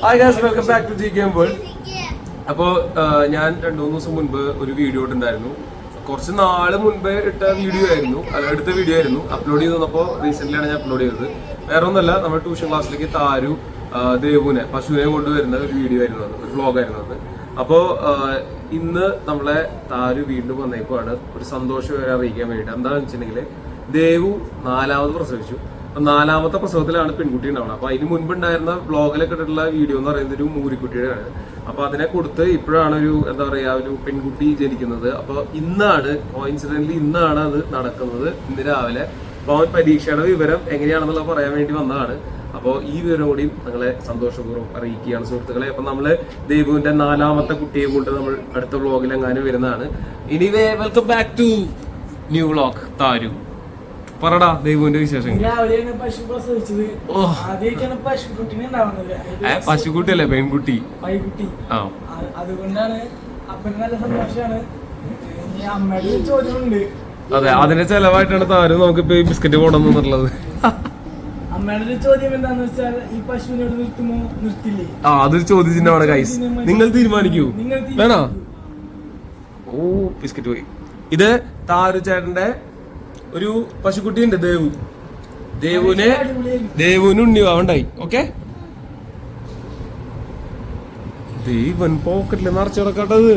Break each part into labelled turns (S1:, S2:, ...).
S1: Hi guys welcome back to G game world അപ്പോൾ ഞാൻ രണ്ടു മൂന്ന് ദിവസം മുൻപ് ഒരു വീഡിയോ ഇട്ടുണ്ടായിരുന്നു കുറച്ച് നാൾ മുൻപേ ഇട്ട വീഡിയോ ആയിരുന്നു. അല്ല എടുത്ത വീഡിയോ ആയിരുന്നു. അപ്ലോഡ് ചെയ്ത് തന്നപ്പോൾ റീസെന്റ് ആണ് ഞാൻ അപ്ലോഡ് ചെയ്തത്. വേറെ ഒന്നല്ല നമ്മുടെ ട്യൂഷൻ ക്ലാസ്സിലേക്ക് താരു ദേവുനെ പശുവിനെ കൊണ്ടുവരുന്ന ഒരു വീഡിയോ ആയിരുന്നു അത് ഒരു വ്ളോഗ് ആയിരുന്നു അത്. അപ്പോൾ ഇന്ന് നമ്മളെ താരു വീണ്ടും വന്നേക്കുവാണ്. ഒരു സന്തോഷം അറിയിക്കാൻ വേണ്ടിയിട്ട്. എന്താണെന്ന് വെച്ചിട്ടുണ്ടെങ്കിൽ ദേവു നാലാമത് പ്രസവിച്ചു. നാലാമത്തെ പ്രസവത്തിലാണ് പെൺകുട്ടി ഉണ്ടാവുന്നത്. അപ്പൊ അതിന് മുൻപ് ഉണ്ടായിരുന്ന ബ്ലോഗിലൊക്കെ ഇട്ടിട്ടുള്ള വീഡിയോ എന്ന് പറയുന്നത് ഒരു മൂരിക്കുട്ടിയുടെയാണ്. അപ്പൊ അതിനെ കൊടുത്ത് ഇപ്പോഴാണ് ഒരു എന്താ പറയാ ഒരു പെൺകുട്ടി ജനിക്കുന്നത്. അപ്പൊ ഇന്നാണ് കോയിൻസിഡന്റ്ലി ഇന്നാണ് അത് നടക്കുന്നത് ഇന്ന് രാവിലെ. അപ്പൊ അവൻ പരീക്ഷയുടെ വിവരം എങ്ങനെയാണെന്നുള്ള പറയാൻ വേണ്ടി വന്നതാണ്. അപ്പോൾ ഈ വിവരം കൂടി നിങ്ങളെ സന്തോഷപൂർവം അറിയിക്കുകയാണ് സുഹൃത്തുക്കളെ. അപ്പൊ നമ്മൾ ദേവുവിന്റെ നാലാമത്തെ കുട്ടിയെ കൊണ്ട് നമ്മൾ അടുത്ത വ്ളോഗിൽ എങ്ങാനും വരുന്നതാണ്. ഇനി welcome back to new vlog താരു. പറടാ ദൈവന്റെ വിശേഷങ്ങൾ.
S2: രാവിലെയാണ് പശു പ്രസവിച്ചത്
S1: ഓ.
S2: ആദ്യമൊക്കെയാണ് പശുക്കുട്ടിനെ ഉണ്ടാവുന്നത്.
S1: ഏ, പശുക്കുട്ടിയല്ലേ പെൺകുട്ടി? ആ.
S2: അതുകൊണ്ടാണ് അപ്പന് നല്ല സന്തോഷമാണ് അമ്മയുടെ ചോദ്യമുണ്ട്.
S1: അതെ അതിന്റെ ചെലവായിട്ടാണ് താരം നമുക്ക് ഈ ബിസ്ക്കറ്റ് കൊണ്ടുവന്നുള്ളത്
S2: അമ്മയുടെ ചോദ്യം എന്താന്ന് വെച്ചാൽ ഈ നിർത്തുമോ? നിർത്തില്ലേ?
S1: ആ അതൊരു ചോദ്യചിഹ്നമാണ് നിങ്ങൾ തീരുമാനിക്കൂ. വേണോ? ഓ ബിസ്ക്കറ്റ് പോയി. ഇത് താരു ചേട്ടന്റെ ഒരു പശുക്കുട്ടി ഉണ്ട് ദേവു. ദേവുനെ. ദേവുന് ഉണ്ണി ആവണ്ടായി ഓക്കെ? ദൈവൻ പോക്കറ്റിൽ നിറച്ചു കിടക്കട്ടത്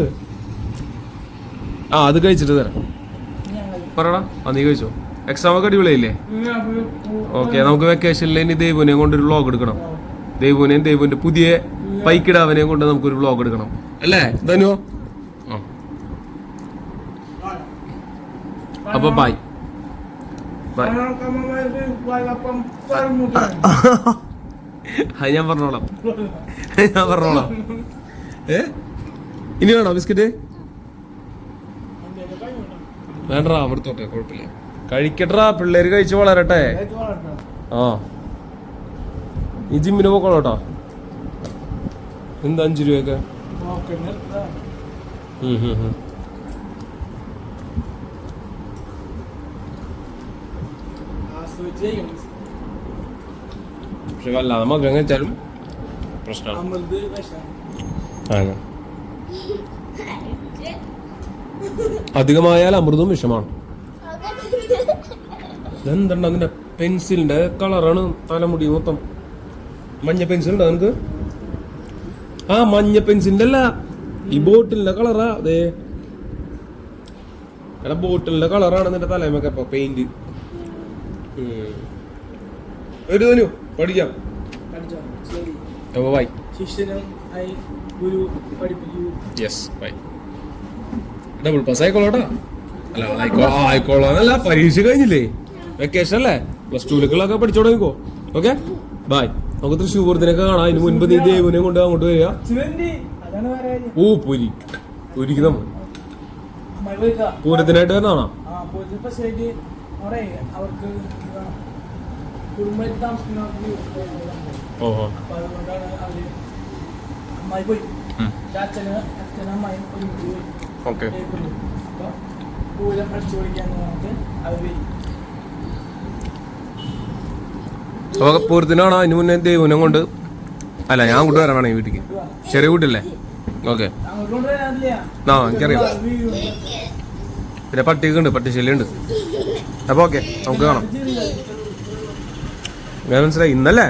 S1: ആ അത് കഴിച്ചിട്ട് തരാം. പറടാ ആ നീ കഴിച്ചോ? എക്സാം ഒക്കെ അടിപൊളിയായില്ലേ? ഓക്കെ നമുക്ക് വെക്കേഷനിൽ ഇനി ദേവുനെ കൊണ്ട് ഒരു വ്ളോഗ് എടുക്കണം. ദേവുനെയും ദേവുന്റെ പുതിയ പൈക്കിടാവനെയും കൊണ്ട് നമുക്ക് ഒരു വ്ളോഗ് എടുക്കണം. അല്ലേ ധനുവോ? അപ്പൊ ബൈ അത് ഞാൻ പറഞ്ഞോളാം ഞാൻ പറഞ്ഞോളാം ഏ ഇനി വേണോ ബിസ്ക്കറ്റ്. വേണ്ടടാ അവിടുത്തോട്ടെ കുഴപ്പമില്ല. കഴിക്കട്ടാ പിള്ളേര് കഴിച്ച് വളരട്ടെ. ആ. ഈ ജിമ്മിന് പോക്കോളൂട്ടോ എന്താ അഞ്ചു രൂപയൊക്കെ?
S2: ആസ്വദിച്ച്
S1: പക്ഷെ വല്ലാതെ മകം കഴിച്ചാലും പ്രശ്നമാണ്.
S2: അമൃത് വിഷം.
S1: ആണ്. അധികമായാൽ അമൃതവും വിഷമാണ്. ഇതെന്താ അതിന്റെ പെൻസിലിന്റെ കളറാണ് തലമുടി മൊത്തം. മഞ്ഞ പെൻസിൽ ഉണ്ടോ നിനക്ക്? ആ മഞ്ഞ പെൻസിലിന്റെ അല്ല ഈ ബോട്ടിലിന്റെ കളറാ. അതെ എടാ ബോട്ടിലിന്റെ കളറാണ് നിന്റെ തലമൊക്കെ പെയിന്റ് ഒരു തനു പഠിക്കാം.
S2: പഠിച്ചോ. ശരി.
S1: അപ്പൊ ബൈ
S2: ശിഷ്യനും ആയി ഗുരു പഠിപ്പിക്കൂ.
S1: യെസ് ബൈ ഡബിൾ പാസ് ആയിക്കോളോട്ടാ അല്ല ആയിക്കോ ആയിക്കോളാന്നല്ല പരീക്ഷ കഴിഞ്ഞില്ലേ? വെക്കേഷൻ അല്ലേ? പ്ലസ് ടുവിലേക്കുള്ളൊക്കെ പഠിച്ചു തുടങ്ങിക്കോ. ഓക്കെ ബൈ നമുക്ക് തൃശ്ശൂർ പൂരത്തിനൊക്കെ കാണാം. അതിന് മുൻപ് നീ ദേവുനെ കൊണ്ട് അങ്ങോട്ട് വരിക. ഓ പൊരി. പൊരിക്ക് നമ്മൾ. പൂരത്തിനായിട്ട് വരുന്നതാണോ
S2: അവിടെ അവർക്ക് കുടുംബത്തിൽ താമസിക്കുന്നവർക്ക് അതുകൊണ്ടാണ് അവർ അമ്മായി പോയി. അച്ഛന് അച്ഛനും അമ്മായി ഒരുമിച്ച് പോയി.
S1: ഓക്കെ.
S2: ഏപ്രിലിൽ. അപ്പൊ പൂരം അടിച്ചു പൊളിക്കാന്ന് പറഞ്ഞിട്ട് പോയി
S1: അപ്പൊ പൂരത്തിനാണോ? അതിന് മുന്നേ ദൈവനം കൊണ്ട്? അല്ല ഞാൻ കൂട്ടു വരാൻ വേണേ വീട്ടിലേക്ക് ചെറിയ വീട്ടില്ലേ ഓക്കെ. ആ എനിക്കറിയാം പിന്നെ പട്ടിയൊക്കെ ഉണ്ട് പട്ടിശല്യം ഉണ്ട് അപ്പൊ ഓക്കെ നമുക്ക് കാണാം. ഞാൻ മനസ്സിലായി? ഇന്നല്ലേ?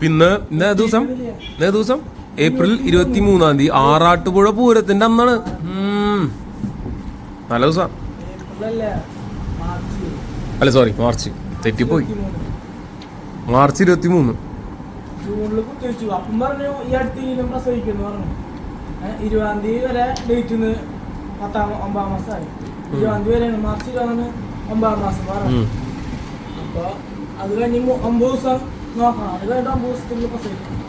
S1: പിന്നെ ഇന്ന ദിവസം? ഇന്ന ദിവസം? ഏപ്രിൽ ഇരുപത്തി മൂന്നാം തീയതി. ആറാട്ടുപുഴ പൂരത്തിന്റെ അന്നാണ്. നല്ല ദിവസം. അല്ല സോറി മാർച്ച്. തെറ്റിപ്പോയി. മാർച്ച് ഇരുപത്തി മൂന്ന്
S2: ഇരുപതാം തീയതി വരെ ഡേറ്റ് പത്താം ഒമ്പതാം മാസമായി. ഇരുപതാം തീയതി മാർച്ച് ഇരുപതാണ് ഒമ്പതാം മാസം പറഞ്ഞു
S1: ഉം.
S2: അപ്പൊ അത് കഴിഞ്ഞ് ഒമ്പത് ദിവസം നോക്കണം. അത് കഴിഞ്ഞിട്ട് ഒമ്പത് ദിവസത്തിൽ പ്രസവിക്കും.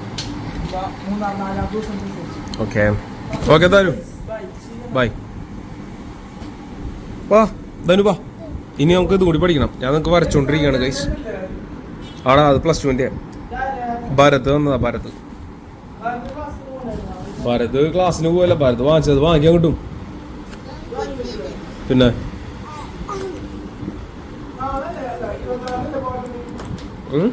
S2: അപ്പൊ മൂന്നാം നാലാം ദിവസം പ്രസവിച്ചു.
S1: ഓക്കെ. ബൈ. വാ ധനു വാ. ഇനി നമുക്ക് ഇത് കൂടി പഠിക്കണം. ഞാൻ നിങ്ങൾക്ക് വരച്ചോണ്ടിരിക്കുകയാണ് ഗൈസ് ആടാ അത് പ്ലസ് ടുവിന്റെ ഭരത് വന്നതാ ഭരത്. ഭരത് ക്ലാസ്സിന് പോയല്ല ഭരത് വാങ്ങിച്ചത് വാങ്ങിക്കാൻ കിട്ടും. പിന്നെ ഉം?